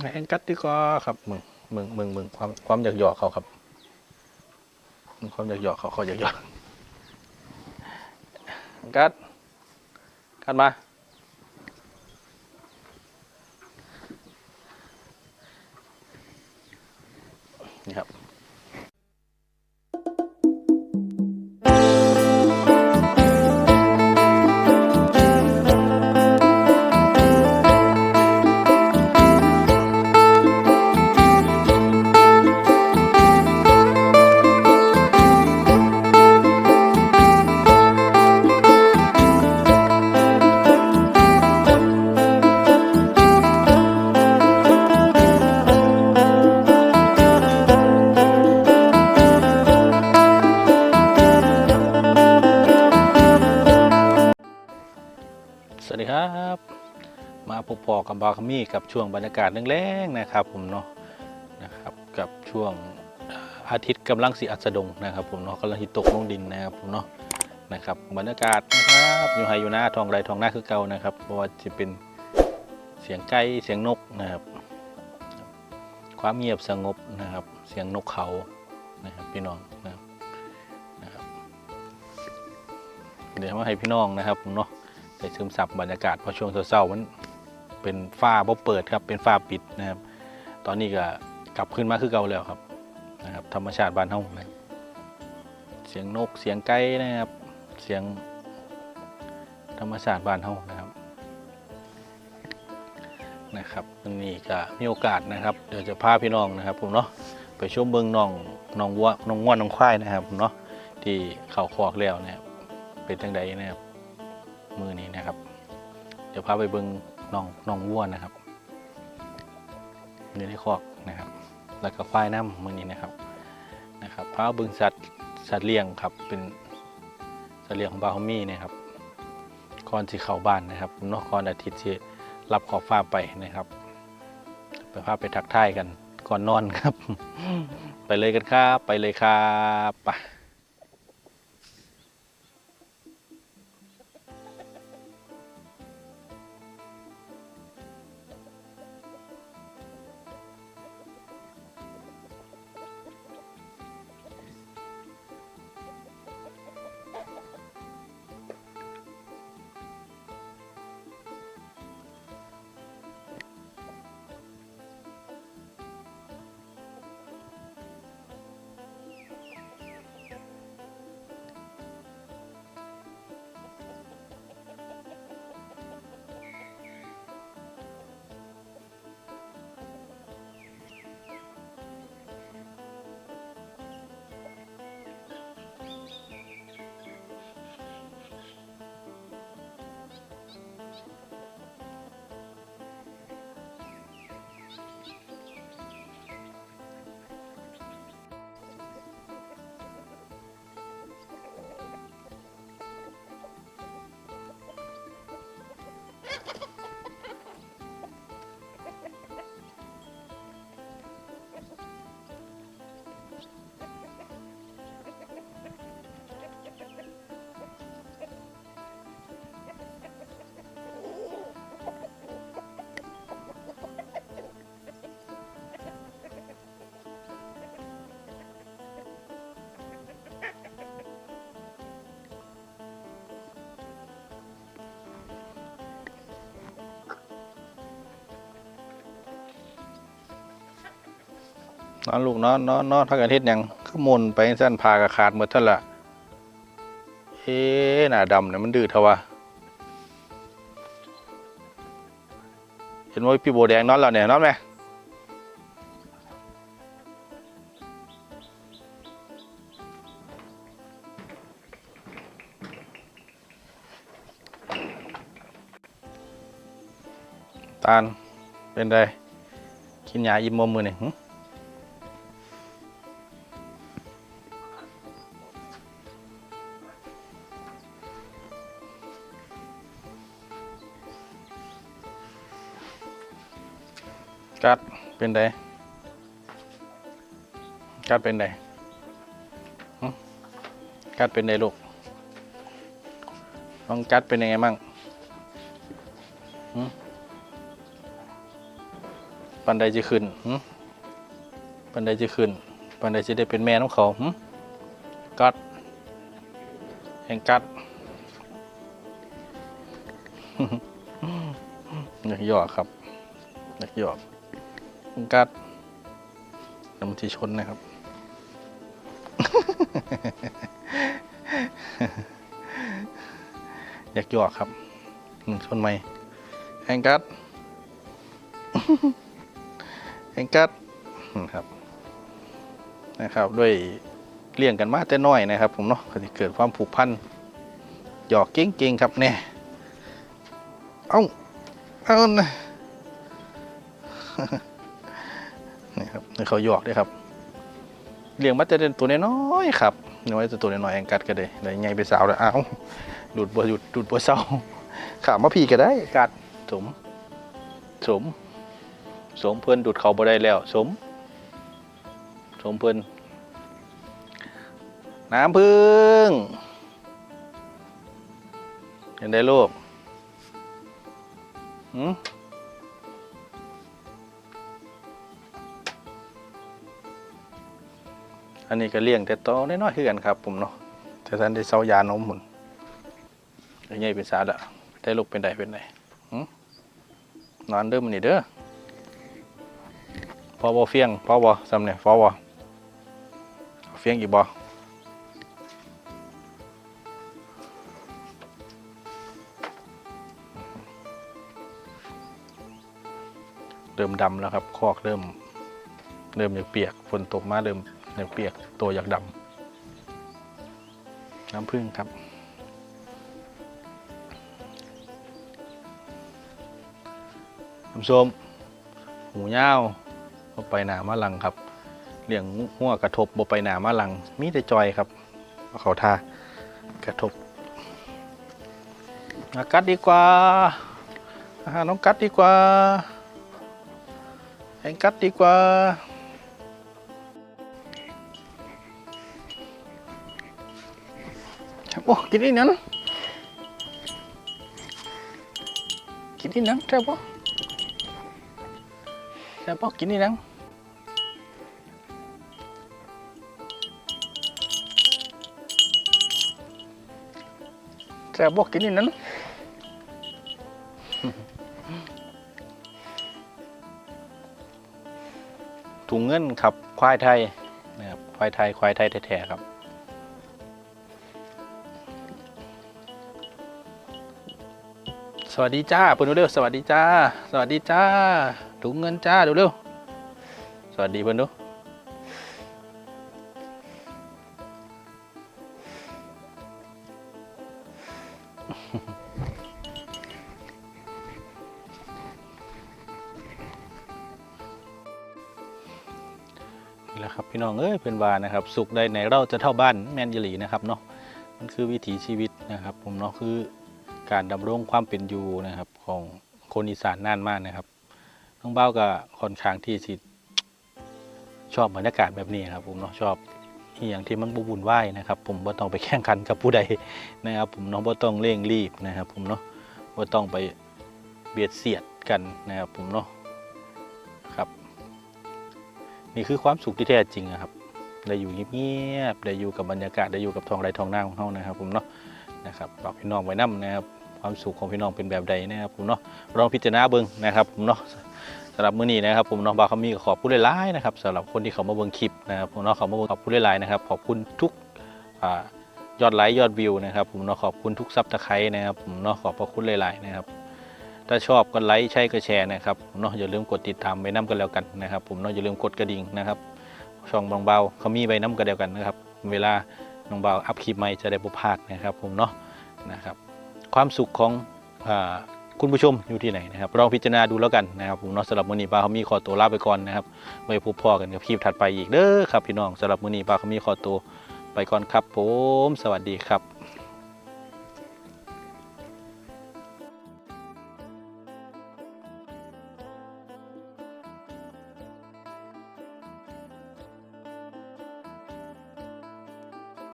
แองกัดดีกว่าครับมึงมึงมึงมึงความความอยากหยอกเขาครับความอยากหยอกเขาเขาอยากหยอกแองกัดกัดมานี่ครับ สวัสดีครับ มาพบพอกับบาคมี่กับช่วงบรรยากาศแรงๆนะครับ ผมเนาะนะครับกับช่วงอาทิตย์กำลังสีอัสดงนะครับผมเนาะกำลังหิตกลงดินนะครับผมเนาะนะครับบรรยากาศนะครับอยู่ไฮอยู่หน้าทองไรทองหน้าคือเก่านะครับเพราะว่าจะเป็นเสียงไก่เสียงนกนะครับ ความเงียบสงบนะครับ เสียงนกเขานะครับพี่น้องนะครับเดี๋ยวมาให้พี่น้องนะครับผมเนาะ ได้ซึมซับบรรยากาศเพราะช่วงเช้าๆมันเป็นฝ้าบ่เปิดครับเป็นฝ้าปิดนะครับ ตอนนี้ก็กลับขึ้นมาคือเก่าแล้วครับนะครับ ธรรมชาติบ้านเฮาเสียงนกเสียงไก่นะครับ เสียงธรรมชาติบ้านเฮานะครับนะครับนนี้ก็มีโอกาสนะครับเดี๋ยวจะพาพี่น้องนะครับ ผมเนาะไปชมเบิงน้องน้องวัวน้องง่วนน้องควายนะครับผมเนาะที่เขาคอกแล้วนะครับเป็นจังใดนะครับ มือนี้นะครับ เดี๋ยวพาไปเบิงน้องน้องวัวนะครับอยู่ในคอกนะครับ แล้วก็ควายน้ำมือนี้นะครับนะครับพาเบิงสัตว์สัตว์เลี้ยงครับเป็นสัตว์เลี้ยงของบาฮมี่นะครับก่อนที่เข้าบ้านนะครับนอกก่อนอาทิตย์ที่รับขอบฟ้าไปนะครับ ไปพาไปทักทายกันก่อนนอนครับ ไปเลยกันครับ ไปเลยครับไป นอนลูกนอนนอนนอนพักอาทิตย์ยังคือมนไปสั้นพากระขาดหมดท่านละเอ๊ะหน้าดำเนี่ยมันดื้อทวะเห็นว่าพี่โบแดงนอนแล้วเนี่ยนอนไหมตาลเป็นไรกินยาอิ่มมมือเนี่ย กัดเป็นไดกัดเป็นไดกัดเป็นไดลูกน้องกัดเป็นยังไงมั่งปันใดจะขึ้นปันใดจะขึ้นปันใดจะได้เป็นแม่น้องเขากัดแห่งกัดอยากหยอกครับอยากหยอก แห่งกัดน้ำที่ชนนะครับ อยากหยอกครับชนไหมแห่งกัดแห่งกัดนะครับนะครับด้วยเลี้ยงกันมาแต่น้อยนะครับ ผมเนาะก็จะเกิดความผูกพันหยอกเก่งๆครับเนี่ยเอ้า เอานะ นี่ครับเขาหยอกด้วยครับเลี้ยงมาแต่ตัวน้อยๆครับน้อยแต่ตัวน้อยๆแองกัดก็ได้เลยไงไปสาวแล้วอ้าวดูดบัวหยุดดูดบัวเศร้าขามาพีก็ได้กัดสมสมสมเพื่อนดูดเขาบ่ได้แล้วสมสมเพื่อนน้ำพึ่งเห็นได้ลูกหืม อันนี้ก็เลี้ยงแต่โตน้อยๆคือกันครับผมเนาะแต่ท่านได้เซายานมหมุนใหญ่เป็นสาละได้ลูกเป็นใดเป็นใดหืมนอนเด้อมันนี่เด้อพอบ่เฟียงพอบ่ซำเนี่ยพอบ่เอเฟียงอีกบ่เริ่มดำแล้วครับ คอกเริ่ม เริ่มอยากเปียกฝนตกมาเริ่ม ยากเปียกตัวอยากดำน้ำผึ้งครับ น้ำส้มหูยาบไปหนามาหลังครับเลี้ยงหัวกระทบบไปหนามาหลัง มีแต่จอยครับเขาทากระทบอากัดดีกว่าอาหารน้องกัดดีกว่าแหงกัดดีกว่า โอ้กินอีนั้นกินอีนั้นใช่ปะแซ่บปะกินนี่นังแซ่บปะกินนี่นังถุงเงินครับควายไทยนะครับควายไทยควายไทยแท้ๆครับ สวัสดีจ้าเพื่อนเร็วสวัสดีจ้า สวัสดีจ้าถุงเงินจ้าดูเร็วสวัสดีเพื่อนดูนี่แหละครับพี่น้องเอ้ยเพื่อนวานะครับสุขได้ในเราจะเท่าบ้านแมนยลีนะครับเนาะมันคือวิถีชีวิตนะครับ ผมเนาะคือ การดำรงความเป็นอยู่นะครับ ของคนอีสานน่านมากนะครับน้องเบ้าก็ค่อนข้างที่สิชอบบรรยากาศแบบนี้ครับผมเนาะชอบอย่างที่มันบุบุนไหวนะครับ ผมบ่ต้องไปแข่งขันกับผู้ใดนะครับ ผมน้องบ่ต้องเร่งรีบนะครับ ผมเนาะบ่ต้องไปเบียดเสียดกันนะครับ ผมเนาะครับ นี่คือความสุขที่แท้จริงอะครับได้อยู่เงียบๆได้อยู่กับบรรยากาศได้อยู่กับทองไรทองหน้าของเฮานะครับ ผมเนาะนะครับฝากพี่น้องไว้นํนะครับ ความสุขของพี่น้องเป็นแบบใดนะครับผมเนาะลองพิจารณาเบิ่งนะครับผมเนาะสำหรับมื้อนี้นะครับผมน้องบาวคามีขอบคุณหลายๆนะครับสำหรับคนที่เขามาเบิ่งคลิปนะครับผมเนาะเขามาเบิ่งขอบคุณหลายๆนะครับขอบคุณทุกยอดไลค์ยอดวิวนะครับผมเนาะขอบคุณทุกซับตะไคร้นะครับผมเนาะขอบพระคุณหลายๆนะครับถ้าชอบก็ไลค์ใช่ก็แชร์นะครับผมเนาะอย่าลืมกดติดตามใบน้ำกันแล้วกันนะครับ ผมเนาะอย่าลืมกดกระดิ่งนะครับ ช่องบางเบาเขามีใบน้ำกันเดียวกันนะครับ เวลาน้องเบาอัพคลิปใหม่จะได้บ่พลาดนะครับ ผมเนาะนะครับ ความสุขของอคุณผู้ชมอยู่ที่ไหนนะครับลองพิจารณาดูแล้วกันนะครับผมเนาะสำหรับมือนี้ปลาเขามีขอตัวลาไปก่อนนะครับไว้พบพ่อกันกับคลิปถัดไปอีกเด้อครับพี่น้องสำหรับมือนี้ปลาเขามีขอตัวไปก่อนครับผม สวัสดีครับ